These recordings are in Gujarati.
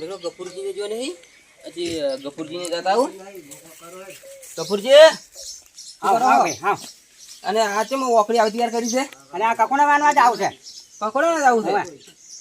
મેરો ગફુરજીને જો નહીં? હજી ગફુરજીને જતા આવું. ગફુરજી? આવો, આવો અને આ ચેમ ઓકડી આવતી યાર કરી છે? અને આ કકોડા વાનવા જ આવશે કકોડો જ આવું છે?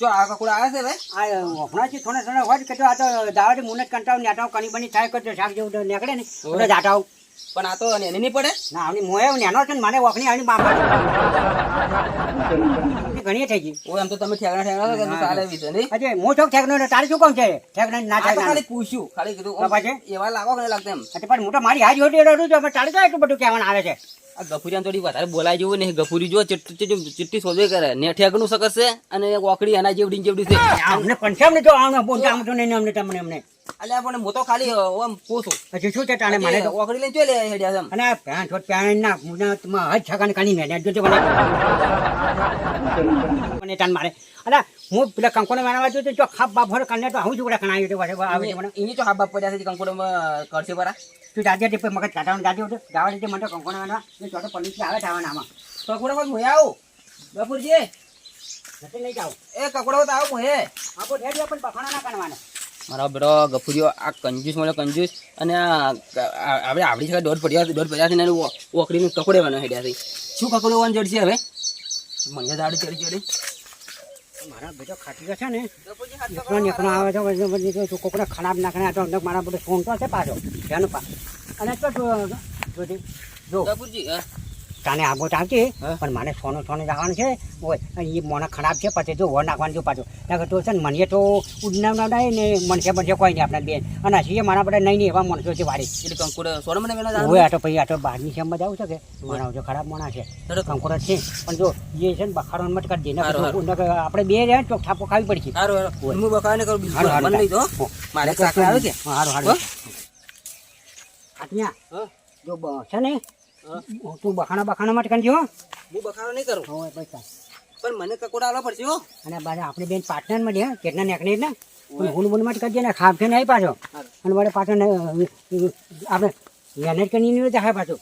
જો આ કકોડા આવે છે ભાઈ? આ વફણાથી થોડા થોડા હોય કે આ તો દાવાથી મુનત કંટાવ નેટાવ કની બની થાય કે શાક જેવું નીકળે ને. તો જાટાવ પણ આ તો એને નહીં પડે? ના આની મોએ નેનો છે ને મને વખણી આની બાપા ઘણી થઈ ગઈ. ઓ એમ તો તમે ઠેકણા ઠેકણા છો કે એવી છે નહીં? અજય હું ચોક ઠેકણો ને તારે શું કામ છે? ઠેકણા ના ઠેકણા. ખાલી પૂછ્યું. ખાલી કીધું પછી? એવા લાગો કે લાગતા એમ? એટલે પણ મોટા મારી હાજી હોટી રડું છું? અમે તારે તો એટલું બધું કહેવાનું આવે છે? આ ગફુરિયા થોડી વધારે બોલાય જેવું નહીં. ગફુરી જો ચિટ્ટી સોજે કરે. ને ઠેકનું શકર છે અને ઓકડી એના જેવડી જેવડી છે. અમને પંચામ ને જો આમને બોલતા આમ તો નહીં અમને તમને અમને. અલ્યા પણ હું તો ખાલી ઓમ પૂછું. હજી શું છે તાણે મને તો? ઓકડી લઈને ચોલે હેડ્યા એમ. અને પ્યાન છોટ પ્યાન ના મુના તમા હજ છકાને કાની મેને જોજો મને તાન મારે. અલે હું પેલા કંકોને મારવા જો તો ખાપ બાપ ભર કાને તો હું જોડા કણાયો તો વારે આવે મને. એની તો હાબા પડ્યા છે કંકોડો કરશે બરા તું દાદા તે મગજ કાઢવાનું દાદી હતો ગાવા દે મને તો કંકોને મારવા. ને ચોથો પલ્લી આવે થાવાના આમાં. કોડો કોઈ મોયા આવું? બપુરજી નથી નહીં જાવ એ કકડો તો આવ મોહે આપો ઢેડિયો પણ બખાણા ના કરવાના મારો બેટો ગફુરીઓ આ કંજૂસ મળ્યો કંજૂસ. અને આપણે આવડી છે દોઢ પડ્યા દોઢ પડ્યા છે ને ઓકડીને કકડેવાનો હેડ્યા છે. શું કકડવાનું વાન જડશે હવે? મને દાડી ચડી ચડી. મારા બેટો ખાટી છે ને. નીકળો આવે છે પછી કોકડા ખરાબ નાખે આ તો મારા બધો ફોન તો છે પાછો. ધ્યાન પા અને તો જો- જો. ગફુરજી હા. તાને આગો ચાલતી પણ મારે સોનું સોનું જવાનું છે. ઓય એ મોના ખરાબ છે પછી જો વર નાખવાનું જો પાછું. ત્યાં તો છે ને મને તો ઉડનાવ ના ને મનસે મનસે કોઈ નહીં આપણા બેન. અને હજી મારા બધા નહીં નહીં એવા મનસો છે વાડી એટલે મને આ તો પછી આ તો બહારની શેમમાં જાવું છે કે. મારા જો ખરાબ મોણા છે. કંકુર છે. પણ જો એ છે ને બખારો મત કરી દે આપણે બે રહ્યા ચોક થાપો ખાવી પડશે. હું બકાવે કરું બીજું હારું, હારું. મને લઈ દો મારે કાકડા આવે કે હારું હારું. આટલા જો છે ને. તું બખાણા બખાણા માટે કરજો હો. બખાણો નહીં કરું. હોય પૈસા. પણ મને કકોડા આવવા પડશે હો. અને બાજા આપણે બેન પાર્ટનર મળીએ કેટલા નેકને ને હું બોલ માટે કરજે ને છે નહીં પાછો. અને વડે પાછો આપણે મહેનત કરીને નહીં દેખાય પાછો.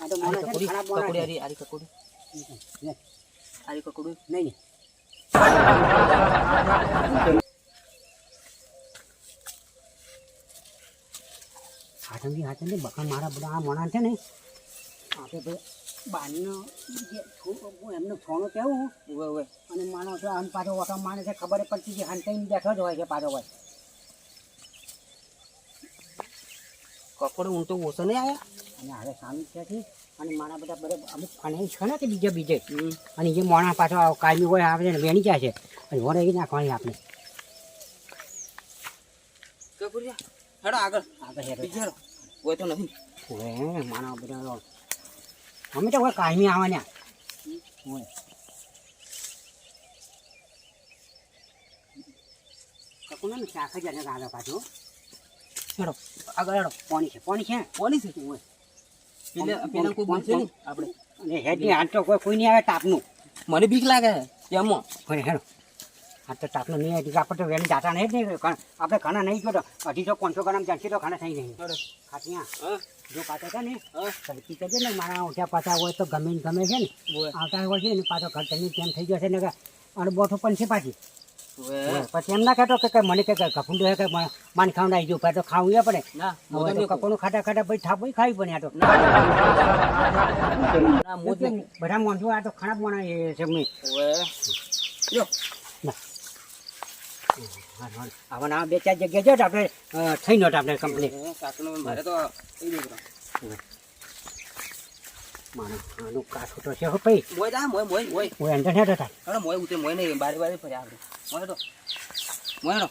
આ તો આરી માણસ છે ને કકોડી ખરાબ માણસ કકોડી છે. આરી આરી કકોડી નહીં, આરી કકોડી નહીં હાથમથી હાથમથી બખાન મારા બધા આ મણા છે ને આપણે ભાઈ બારનો જે છો- એમનું સોનું કેવું? ઓવે ઓવે અને માનો છો આમ પાછો ઓટો માને છે ખબર પડતી કે હાંટાઈને બેઠો જ હોય છે પાછો હોય. કકોડે ઊંટો ઓછો નહીં આવ્યા? અને હવે સામે ત્યાંથી અને મારા બધા બધા અમુક ફણે છે ને કે બીજા બીજે. અને જે મોણા પાછો કાયમી હોય આવે ને વેણી જાય છે. અને એ નાખવાની આપણે. કકોડી હેડો આગળ. આગળ. હેડો. હોય તો નથી. ઓએ મારા બધા અમે તો કાયમી આવવાના હોય કકુના ને રાધા પાછું હેડો. આગળ હેડો. પોણી છે. પોણી છે? કોની છે હોય પેલા પેલા કોઈ બોલશે નહીં? આપણે. અને હેડની તો કોઈ કોઈ નહીં આવે તાપનું. મને બીક લાગે એમાં હેડો. હાથ તો તાપનું નહીં આવે આપણે તો વેલી જાતા નહીં જ નહીં આપણે ઘણા નહીં જો તો અઢીસો પાંચસો ગ્રામ ચારસી તો ઘણા થઈ નહીં ખાટિયા. જો પાછા છે ને સરખી કરજે ને મારા ઓછા પાછા હોય તો ગમે ને ગમે છે ને. આવતા હોય છે ને પાછો ઘર તઈને કેમ થઈ જશે ને અને બોઠો પણ છે પાછી. પછી એમ ના કહેતો કે મને કે કફુંડો હે કે માન ખાવાનું આવી ગયું તો ખાવું એ પડે. હવે તો કપોનું ખાટા ખાટા પછી થાપું ખાવી પડે આ તો. બધા માણસો આ તો ખરાબ માણસ છે મેં. ઓવે ના બે ચાર જગ્યાએ જો તો આપણે થઈ નોટ આપણે કંપની મારે તો માણસ આનું કાઠું તો છે હો ભાઈ. મોય દા મોય મોય મોય. મોય અંદર હેઠો થાય મોય ઉતે મોય નહીં બારે બારે ફર્યા આપણે મોય તો મોય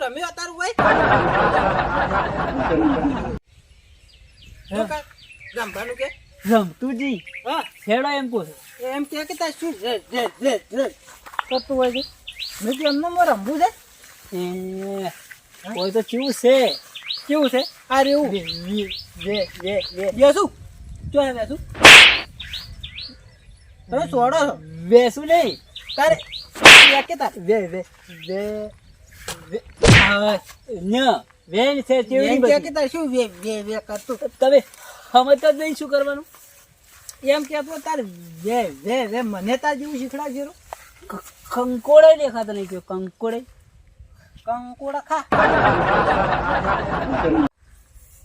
રમ્યો તારું ભાઈ રમવાનું કે રમતુજી હા. હેડો એમ પૂછ એમ કે કે તાર શું રે રે રે રે. કરતું હોય છે? મેં કીધું એમને રમવું છે? એ હોય તો કેવું છે. કેવું છે? આ રેવું જે જે જે જે બેસું. ચો હે બેસું. તમે છોડો બેસું નહીં. તારે કે તાર. વે વે વે વે. ન વેન છે તેવી કે બધી. શું વે વે વે કરતું. તમે સમજતા જ નહીં શું કરવાનું? એમ કેતો તાર વે વે વે, મને તાર જેવું શીખડાવજો રો. કંકોડે દેખાતો નહીં કયો કંકોડે કંકોડા ખા.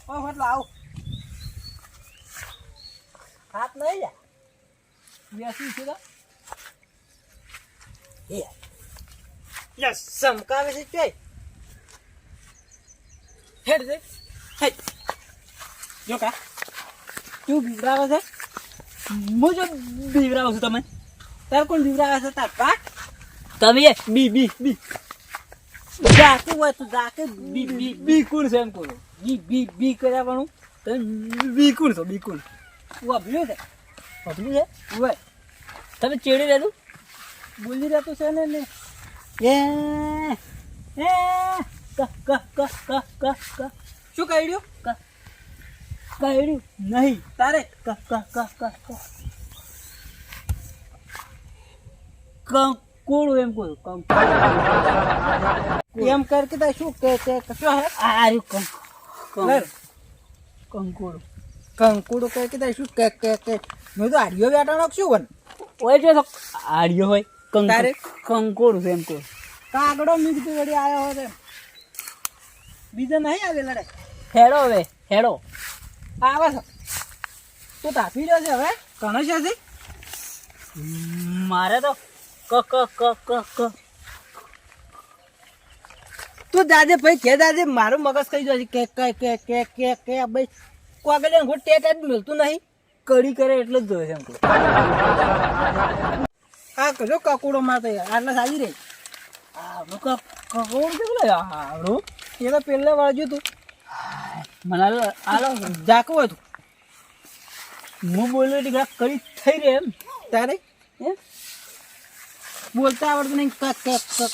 ઓ, એટલે આવ. હાથ નહીં જા બેસી છે એ. યસ સમકાવે છે ચોય હેડ દે હેડ જો કા. તું બીવરાવે છે? હું જો બીવરાવું છું તમે? તાર કોણ બીવરાવે છે તાર પાક તમે બી બી બી. જાતું હોય તો જાકે બી બી બી. કુણ છે એમ કહો બી બી બી કર્યા પણ તમે બી કુણ છો? બી કોણ? વાપર્યું છે? પતલું છે? હોય તમે ચેડી રહેતું બોલી રહેતું છે ને ને એ એ. ક ક ક ક ક શું શું કહ્યું કર્યું. નહીં. તારે કંકોળું એમ કહ્યું કંકોળું એમ કર કે શું કે છે? કશો હે? આર્યું કંકોળ કંકોળું કંકોળું કહે કે શું કે કે કે? મેં તો આડિયો બેઠા નાખશું બન હોય? છે આડિયો હોય કંકોળે કંકોળું એમ કહ્યું કાગડો મીઠું વડી આવ્યો હોય બીજા નહીં આવે લડે? હેડો હવે હેડો. આવે તું તાપી રહ્યો છે હવે? ઘણો છે? મારે તો ક ક ક ક ક. તું દાદે ભાઈ કે દાદે મારું મગજ કઈ જશે કે કે કે કે કે કે ભાઈ કોગલે ઘોટ ટેટ જ મળતું નહીં. કડી કરે એટલે જ જોઈએ છે એમ કહું આ કજો કકુડો મારતો આટલા સાજી રહી. આવડું ક કેવું છે આવડું એ તો પહેલા વાળ્યું તું મને આલો જાકો હોય તું. હું બોલ્યો એટલે ઘણા કરી થઈ રહે એમ. તારે? બોલતા આવડતું નહીં. કાક કક કક.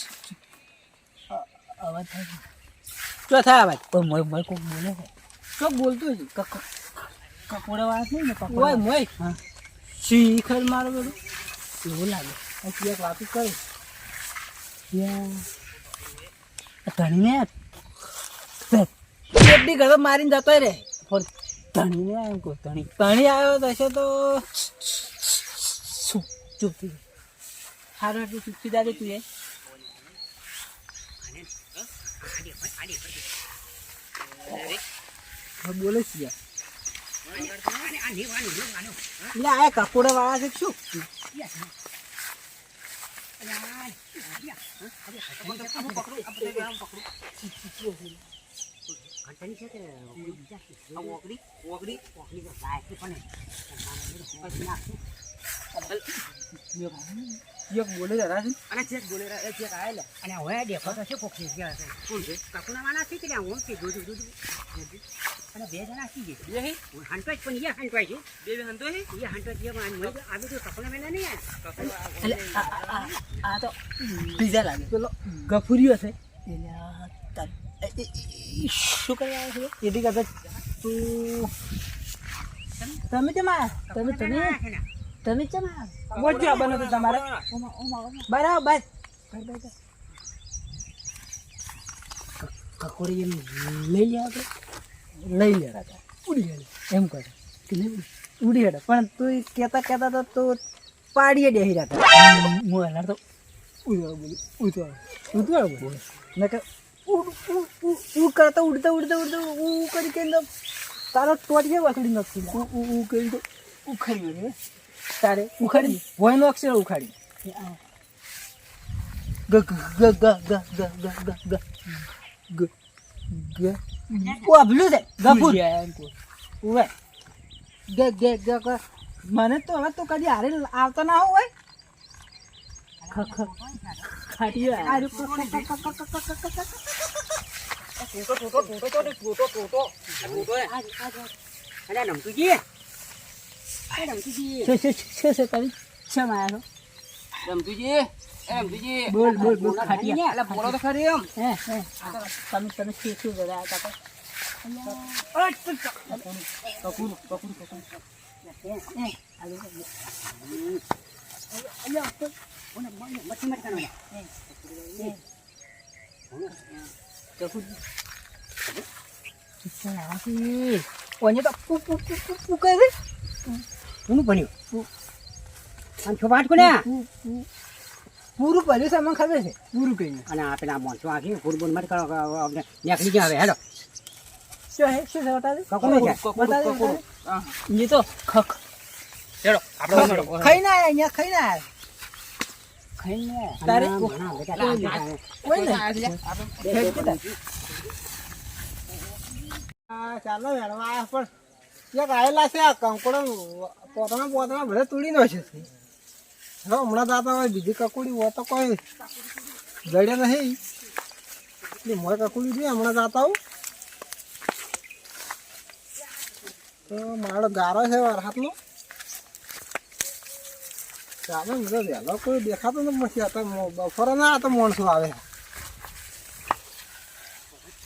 અવાજ થાય ચો થાય અવાજ? પણ મોય મોય કોક બોલે છે. શું બોલતું હોય ક કકોડા વાત નહીં ને કકોડા મોય હા. શીખર મારો બધું. એવું લાગે. પછી એક વાતું કરી. ધણીને એટલી ગળો મારીને જતો રે પણ ધણી આવ્યો કો ધણી ધણી આવ્યો તો તો ચૂપ થઈ સારું એટલું ચૂપ થઈ જાય તું એ બોલે છે એટલે આ વાળા છે શું? ઘંટડી છે કે ઓગળી ઓગળી ઓગળી તો લાયકી પણ એક બોલે જરા છે અને ચેક બોલે એ ચેક આવેલે અને હવે દેખો તો છે કોક ગયા છે કોણ છે કાકુના વાના છે કે હું કે જોજો જોજો અને બે જણા શી ગયા બે હું હંટવાય પણ યે હંટવાય છે બે બે હંટો છે એ હંટવાય છે પણ આવી તો કાકુના મેના નહીં એટલે આ તો બીજા લાગે. પેલો ગફુરિયો છે. એટલે શું કરી આવ્યો છે એડી કાકા તું તમે કેમ તમે તમે તમે કેમ મોટી આવવાનું હતું તમારે બરાબર કકોરી એમ લઈ લે આપણે લઈ લે રાતા ઉડી હેડે એમ કહે કે નહીં ઉડી હેડે પણ તું કહેતા કહેતા તો તું પાડીએ ડે રાતા હું હલાર તો ઉતવાળ બોલી ઉતવાળ ઉતવાળ બોલ મેં કહ્યું ઉડ કરતા ઉડતા ઉડતા ઉડતા ઉ ઉ કરી કે તારો ટોટ કે વખડી નથી ઉ ઉ ઉ કરી તો ઉખાડી ગયો તારે ઉખાડી ભોય નો અક્ષર ઉખાડી ગ ગ ગ ગ ગ ગ ગ ગ ગ ગ ગ ઓ ભલું છે ગફુર ઉવે ગ ગ ગ ગ મને તો હવે તો કદી હારે આવતા ના હોય tủ to tủ to tủ to tủ to tủ to tủ to này đây đồng cái gì đây đồng cái gì chơi chơi chơi chơi cái chơi mà không đồng cái gì em cái gì bơi bơi bơi khai đi nhá là bố nó khai đi không nè nè tầm tầm khi khi rồi đã ta có ơi tức tức có cún có cún có cún nè alo alo tức muốn làm mọi việc mất mất cái này nè nè કોને તો પુ પુ પુ પુ પુ કરે છે? કોનું બન્યું આમ છો વાત કોને પૂરું ભર્યું છે મને ખબર છે પૂરું કહીને અને આ પેલા મોણસો આખી ફૂટબોલ માટે કરો આપણે નીકળી ગયા હવે હેડો શું હે શું છે બતાવે કકોડું છે. બતાવે. એ તો ખખ ચલો આપણે ખાઈ ના આયા અહીંયા ખાઈ ના ખાઈને તારે? હા ચાલો મેડમ પણ. એક આવેલા છે આ કંકોડો પોતાના પોતાના ભલે તોડી નો છે. હવે હમણાં દાતા હોય બીજી કકુડી હોય તો કોઈ જડે નહીં. એટલે મોય કકુડી જોઈએ હમણાં દાતા આવું. તો મારો ગારો છે વરસાદનો ચાલો કોઈ દેખાતો નથી તો બપોરે ના તો માણસો આવે.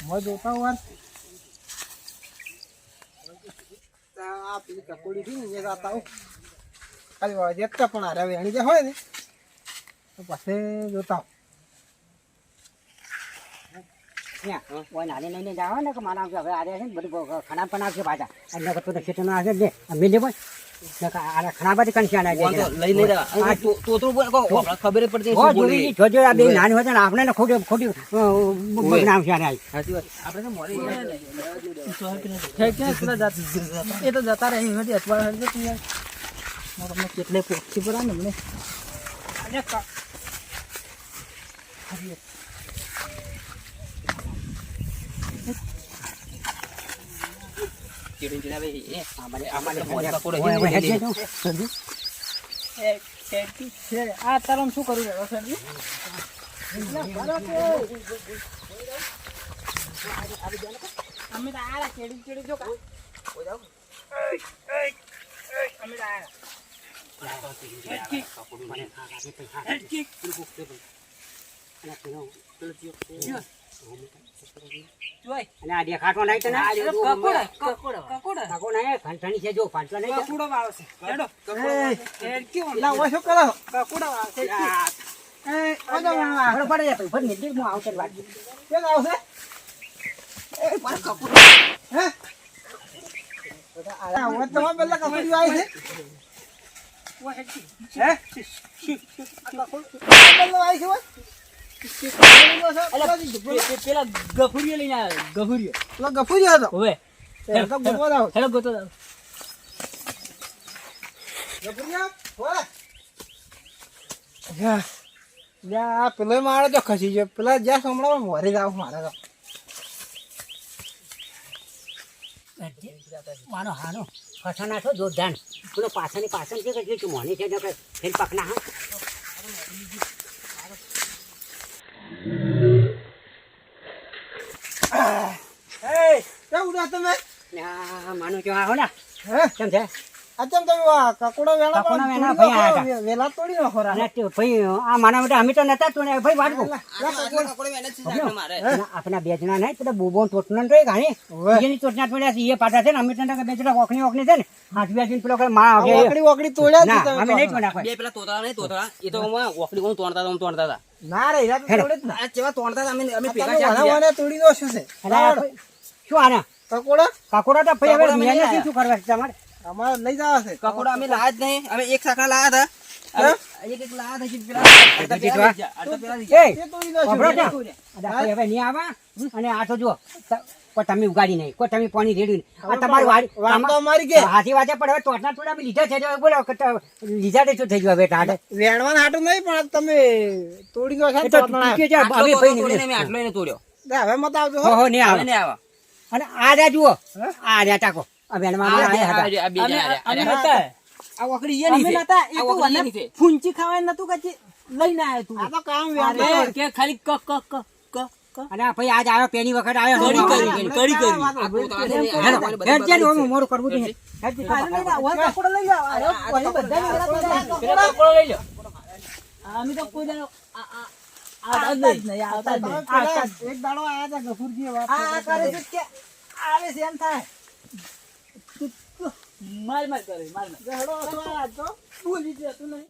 મોય જોતા હોય આ પેલી કકોડી થી ને આવું ખાલી વાજેતા પણ હારે વેણી જે હોય ને, તો પછી જોતા નાની લઈને જાવ ને, કે મારા હવે આ છે બધું બ- પણ આવશે પાછા. અને નકર ખેતર ના ને. અમે લે આપણે ખબર જ પડતી હો શું બોલે. જોઈ જોજો આ બે નાની હોય છે ને આપણે ને ખોટી ખોટી એ તો જતા રહી અઠવાડિયા તમને કેટલે પોખી પર ને મને અને ક- ચીડીને ચીડાવે એ. અમારે અમારે મોય કકોડો ઓય, ઓય, છે ને, હેડજે તું. સમજુ? છે આ તારો શું કરું સરજી અમે તો આરા કેડી કેડી જો કા અમે તો આરા જોઈ અને આ દેખાતો નહીં તને જો કકોડા કકોડા કકોડા નહીં ઘંટણી છે જો ફાંટલો નહીં કકોડો વાળો છે હેડો હેડ કેવો એટલે ઓય કરો કકોડા વાળો છે એ આ જાઓ મેડમ, પડે તો ફરી નીકળી હું આવશે વાત કેમ આવશે હે આ ઓય તમારે પેલા કકોડી આવી છે હે આ પેલા આવી છે પેલા ગફુરીઓ લઈને આવ્યો ગફુરીઓ પેલો ગફુરિયો હતો હવે હેડો ગોતો યા યા પેલો મારે તો ખસી ગયો પેલા જ્યાં સંભળાવો મોરી જાવ મારે તો માનો હાનો. ફસા નાખો જોરદાર પેલો પાછળની પાછળ કે મોની છે પકના હા એ કેમ ઉડા તમે ને આ માનો આવો ને હે? કેમ છે? આ તમે કકોડો વેલા કકોડા વેલા ભાઈ આયા વેલા તોડી નાખો રા. ભાઈ આ માના માટે અમે તો નતા તો ને ભાઈ વાટકો કકોડો મહેનત છે મારે. આપણા બે જણા નહીં પેલા બોબો ટોટના તો એક હાણી ટોટના પડ્યા છે એ પાટા છે ને અમે તો બે જણા ઓકણી ઓકણી છે ને. હાથ બે પેલો માં આવે ઓકડી ઓકડી તોડ્યા જ તમે અમે નહીં ટોના બે પેલા તોતરા નહીં તોતરા. એ તો આમાં ઓકડી કોણ તોડતા હતા, આમ તોડતા હતા. ના રે યાર તોડે જ ના. આ તોડતા અમે અમે તોડી દો શું છે? શું આના? કકોડો? કાકોડા તો ભાઈ હવે મેં નહીં શું કરવા છે તમારે? અમારે લઈ જવા છે. કકોડા અમે લાયા જ નહીં. અમે એક સાકડા લાયા હતા. એક એક લાયા પેલા પેલા. એ દો હવે નહીં આવા. અને આ તો કોઈ તમે ઉગાડી નહીં. કોઈ તમે પાણી રેડ્યું નહીં. આ તમારી વાડી વાત તો તમા- અમારી કે હાથી વાંચે પણ હવે ટોટના થોડા અમે લીધા છે બોલો તો લીધા તે શું થઈ ગયું હવે ટાઢે? વેણવાના હાટું નહીં પણ તમે તોડી દો છે હવે તોડો ભાઈ તોડીને નીકળે. અમે આટલો એને તોડ્યો. હવે મત આવજો હો. હો. હો નહીં આવે. નહીં આવા. અને આ રહ્યા જુઓ. આ રહ્યા ટાકો. અમે. ફૂંચી ખાવાય નતું કે જે લઈને આવ્યો તું. આ તો કામ કે ખાલી ક ક ક ક ક. અને ભાઈ આજ આવ્યો પેલી વખત આવ્યો. કરી કરી કરી કરી હેડ છે ને, બગાડી કરવું. હેડ છે, હવે કપડો લઈ તો બધા કપડો લઈ લો. અમે તો કોઈ આ- આ- આવતા જ નહીં, આવતા જ નહીં. એક દાડો આયા હતા ગફુરજી આ આ કરે છે કે આવે છે એમ થાય. માર માર કરે માર માર. હેડો અથવા આજ તો. બોલી જતું નહીં.